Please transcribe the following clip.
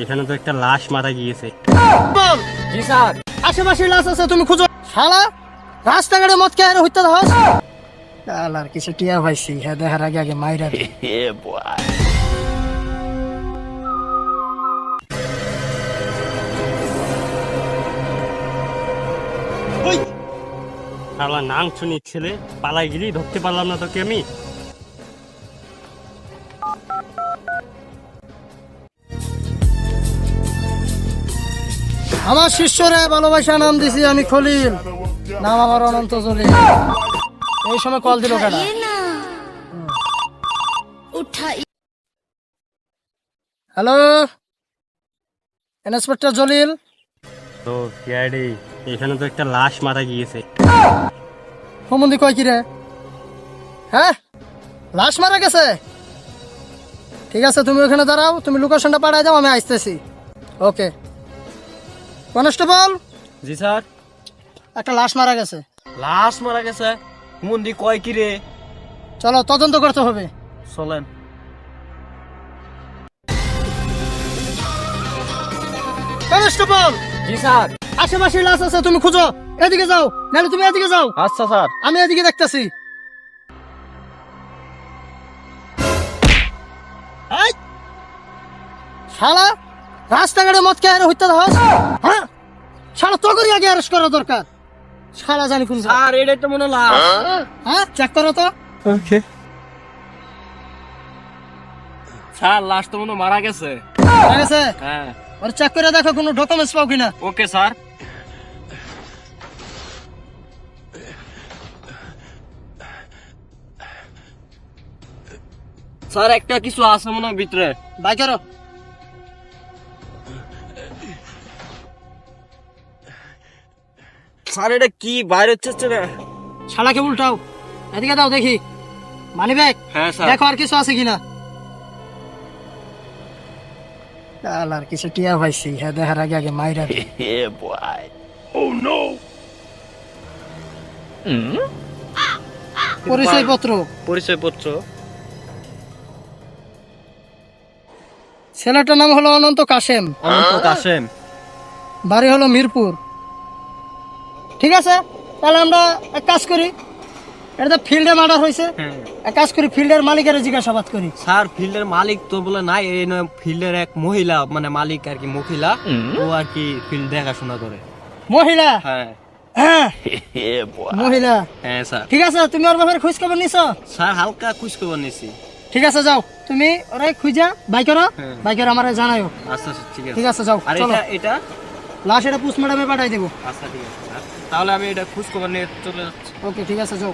এখানে তো একটা লাশ মারা গিয়েছে। বল জি স্যার। আশেপাশে লাশ আছে তুমি খুঁজো। শালা রাস্তাঘাটে মদ খেয়ে হইতে দাস শালার কিছু টিয়া ভাইছি হ্যাঁ দেখার আগে আগে মাইরা দে। শালা নাম শুনি ছেলে পালাই গেলি ধরতে পারলাম না তোকে আমি। আমার শিষ্যরে ভালোবাসা নাম দিছি আমি খলিল। নাম আমার অনন্ত জলি এই সময় কল দিল কেন? হ্যালো? ইন্সপেক্টর জলিল? তো কিআইডি এখানে তো একটা লাশ মারা গিয়েছে। সম্বন্ধে কয় কি রে হ্যাঁ? লাশ মারা গেছে? ঠিক আছে তুমি ওখানে দাঁড়াও তুমি লোকেশনটা পাঠায় দাও আমি আসতেছি। Okay constable? জি স্যার। একটা লাশ মারা গেছে। লাশ মারা গেছে? হুমন্দি কয় কি রে? চলো তদন্ত করতে হবে। চলেন। কনস্টেবল! জি স্যার। আশেপাশে লাশ আছে তুমি খুঁজো। এদিকে যাও নাহলে তুমি এদিকে যাও। আচ্ছা স্যার। আমি এদিকে দেখতেছি। শালা! রাস্তাঘাটে মদ খেয়ে হইতে দাস হ্যাঁ? শালা তো করি আগে অ্যারেস্ট করা দরকার। শালা জানি কোন। স্যার এটা তো মনে হ্যাঁ চেক করো তো। ওকে স্যার লাশ তো মনে মারা গেছে। ঠিক আছে হ্যাঁ। ওর চেক করে দেখো কোনো ডকুমেন্টস পাও কিনা। Okay sir. স্যার একটা কিছু আছে মনে হয় ভিতরে। বাই স্যার এটা কি? বাইরে হচ্ছে না শালাকে উল্টাও। এদিকে দাও দেখি। মানি ব্যাগ হ্যাঁ স্যার। দেখো আর কিছু আছে কিনা। আর কিছু টিয়া পাইছি। হ্যাঁ দেখার আগে আগে মাইরা। পরিচয়পত্র। পত্র ছেলেটার নাম হলো অনন্ত কাশেম। অনন্ত কাশেম। বাড়ি হলো মিরপুর। ঠিক আছে? তাহলে আমরা এক কাজ করি এটা তো ফিল্ডে মার্ডার হয়েছে। এক কাজ করি ফিল্ডের মালিকের জিজ্ঞাসাবাদ করি। স্যার ফিল্ডের মালিক তো বলে নাই এই নয় ফিল্ডের এক মহিলা মানে মালিক আর কি মহিলা ও আর কি ফিল্ড দেখাশোনা করে। মহিলা? হ্যাঁ। হ্যাঁ। মহিলা? হ্যাঁ স্যার। ঠিক আছে তুমি ওর ব্যাপারে খোঁজ খবর নিছো? স্যার হালকা খুশ খবর নিছি। ঠিক আছে যাও। তুমি ওরে খুঁজা বাই করো। হ্যাঁ। বাই করে আমার জানাও আচ্ছা আচ্ছা ঠিক আছে। ঠিক আছে যাও আর এটা এটা? লাশ এটা ম্যাডামে পাঠাই দেবো। আচ্ছা ঠিক আছে তাহলে আমি এটা খুঁজ খবর নিয়ে চলে যাচ্ছি। ওকে ঠিক আছে যাও।